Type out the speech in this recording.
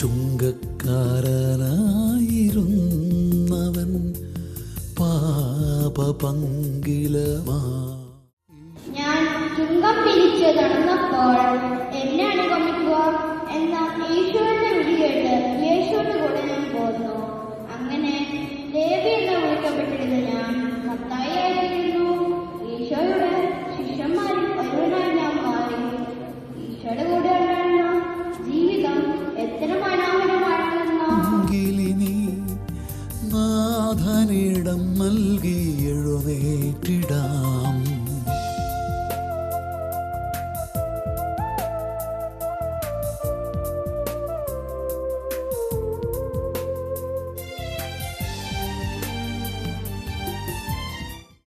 ചുങ്കക്കാരനായിരുന്നവൻ പാപപങ്കിലമാ. ഞാൻ ചുങ്കം പിടിച്ച് നടന്നപ്പോൾ നാഥനിടം നൽകി എഴുന്നേറ്റിടാം.